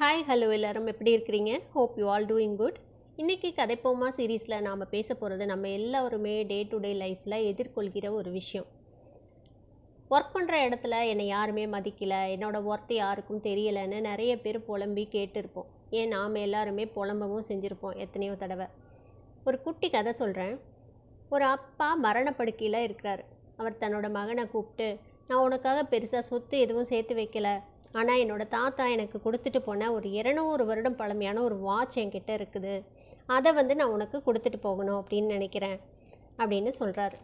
Hi hello எல்லோரும். எப்படி இருக்கிறீங்க? Hope you all doing good இன்றைக்கி கதைப்போமா சீரீஸில் நாம் பேச போகிறது நம்ம எல்லாருமே டே டு டே லைஃப்பில் எதிர்கொள்கிற ஒரு விஷயம். ஒர்க் பண்ணுற இடத்துல என்னை யாருமே மதிக்கலை. என்னோடய ஒர்த்து யாருக்கும் தெரியலைன்னு நிறைய பேர் புலம்பி கேட்டிருப்போம். ஏன்? நாம் எல்லாருமே புலம்பவும் செஞ்சுருப்போம் எத்தனையோ தடவை. ஒரு குட்டி கதை சொல்கிறேன் ஒரு அப்பா மரணப்படுக்கையில் இருக்கிறார். அவர் தன்னோட மகனை கூப்பிட்டு நான் உனக்காக பெருசாக சொத்து எதுவும் சேர்த்து வைக்கல. ஆனால் என்னோட தாத்தா எனக்கு கொடுத்துட்டு போன ஒரு இரநூறு வருடம் பழமையான ஒரு வாட்ச் என்கிட்ட இருக்குது. அதை வந்து நான் உனக்கு கொடுத்துட்டு போகணும் அப்படின்னு நினைக்கிறேன் அப்படின்னு சொல்கிறாரு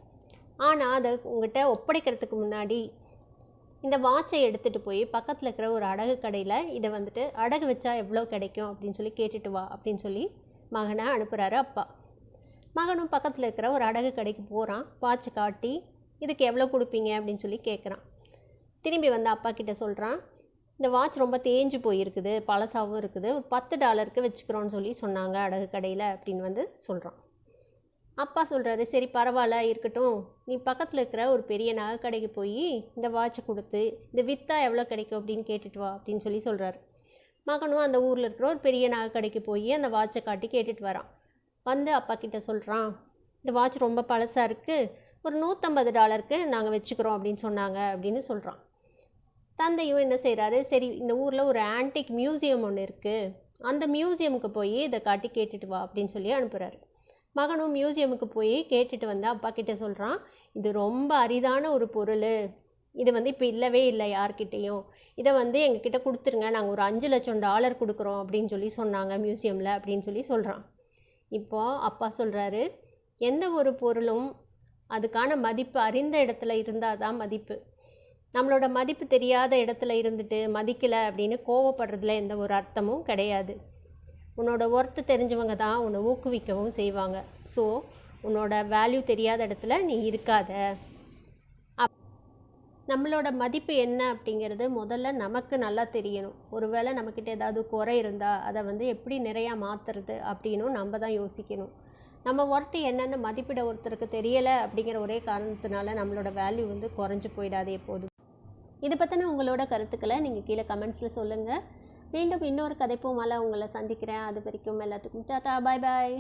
ஆனால் அதை உங்ககிட்ட ஒப்படைக்கிறதுக்கு முன்னாடி இந்த வாட்சை எடுத்துகிட்டு போய் பக்கத்தில் இருக்கிற ஒரு அடகு கடையில் இதை வந்துட்டு அடகு வச்சா எவ்வளோ கிடைக்கும் அப்படின்னு சொல்லி கேட்டுட்டு வா அப்படின்னு சொல்லி மகனை அனுப்புகிறாரு அப்பா. மகனும் பக்கத்தில் இருக்கிற ஒரு அடகு கடைக்கு போகிறான் வாட்சை காட்டி இதுக்கு எவ்வளோ கொடுப்பீங்க? அப்படின்னு சொல்லி கேட்குறான் திரும்பி வந்து அப்பா கிட்ட சொல்கிறான் இந்த வாட்ச் ரொம்ப தேஞ்சு போயிருக்குது பழசாகவும் இருக்குது. ஒரு பத்து டாலருக்கு வச்சுக்கிறோன்னு சொல்லி சொன்னாங்க அடகு கடையில் அப்படின்னு வந்து சொல்கிறான் அப்பா சொல்கிறாரு சரி பரவாயில்ல இருக்கட்டும். நீ பக்கத்தில் இருக்கிற ஒரு பெரிய நகை கடைக்கு போய் இந்த வாட்சை கொடுத்து இந்த வித்தா எவ்வளோ கிடைக்கும் அப்படின்னு கேட்டுட்டு வா அப்படின்னு சொல்லி சொல்கிறாரு மகனும் அந்த ஊரில் இருக்கிற ஒரு பெரிய நகை கடைக்கு போய் அந்த வாட்சை காட்டி கேட்டுட்டு வரான். வந்து அப்பா கிட்ட சொல்கிறான் இந்த வாட்ச் ரொம்ப பழசாக இருக்குது ஒரு நூற்றம்பது டாலருக்கு நாங்கள் வச்சுக்கிறோம் அப்படின்னு சொன்னாங்க அப்படின்னு சொல்கிறான் தந்தையும் என்ன செய்கிறாரு சரி இந்த ஊரில் ஒரு ஆன்டிக் மியூசியம் ஒன்று இருக்குது அந்த மியூசியமுக்கு போய் இதை காட்டி கேட்டுட்டு வா அப்படின்னு சொல்லி அனுப்புகிறாரு மகனும் மியூசியமுக்கு போய் கேட்டுட்டு வந்து அப்பா கிட்டே சொல்கிறான் இது ரொம்ப அரிதான ஒரு பொருள். இது வந்து இப்போ இல்லவே இல்லை யார்கிட்டேயும். இதை வந்து எங்ககிட்ட கொடுத்துருங்க. நாங்கள் ஒரு அஞ்சு லட்சம் டாலர் கொடுக்குறோம் அப்படின்னு சொல்லி சொன்னாங்க மியூசியமில் அப்படின்னு சொல்லி சொல்கிறான் இப்போது அப்பா சொல்கிறாரு எந்த ஒரு பொருளும் அதுக்கான மதிப்பு அறிந்த இடத்துல இருந்தால் தான் மதிப்பு. நம்மளோட மதிப்பு தெரியாத இடத்துல இருந்துட்டு மதிக்கலை அப்படின்னு கோவப்படுறதுல எந்த ஒரு அர்த்தமும் கிடையாது. உன்னோட ஒர்த்து தெரிஞ்சவங்க தான் உன்னை ஊக்குவிக்கவும் செய்வாங்க. ஸோ உன்னோட வேல்யூ தெரியாத இடத்துல நீ இருக்காத. அப் நம்மளோட மதிப்பு என்ன அப்படிங்கிறது முதல்ல நமக்கு நல்லா தெரியணும். ஒருவேளை நம்மக்கிட்ட ஏதாவது குறை இருந்தால் அதை வந்து எப்படி நிறையா மாற்றுறது அப்படின்னும் நம்ம தான் யோசிக்கணும். நம்ம ஒர்த்து என்னென்னு மதிப்பிட ஒருத்தருக்கு தெரியலை அப்படிங்கிற ஒரே காரணத்தினால நம்மளோட வேல்யூ வந்து குறைஞ்சி போயிடாது எப்போதும். இது பற்றின உங்களோட கருத்துக்களை நீங்கள் கீழே கமெண்ட்ஸில் சொல்லுங்கள் மீண்டும் இன்னொரு கதைப்போமால உங்களை சந்திக்கிறேன். அது வரைக்கும் எல்லாத்துக்கும் டாட்டா பாய் பாய்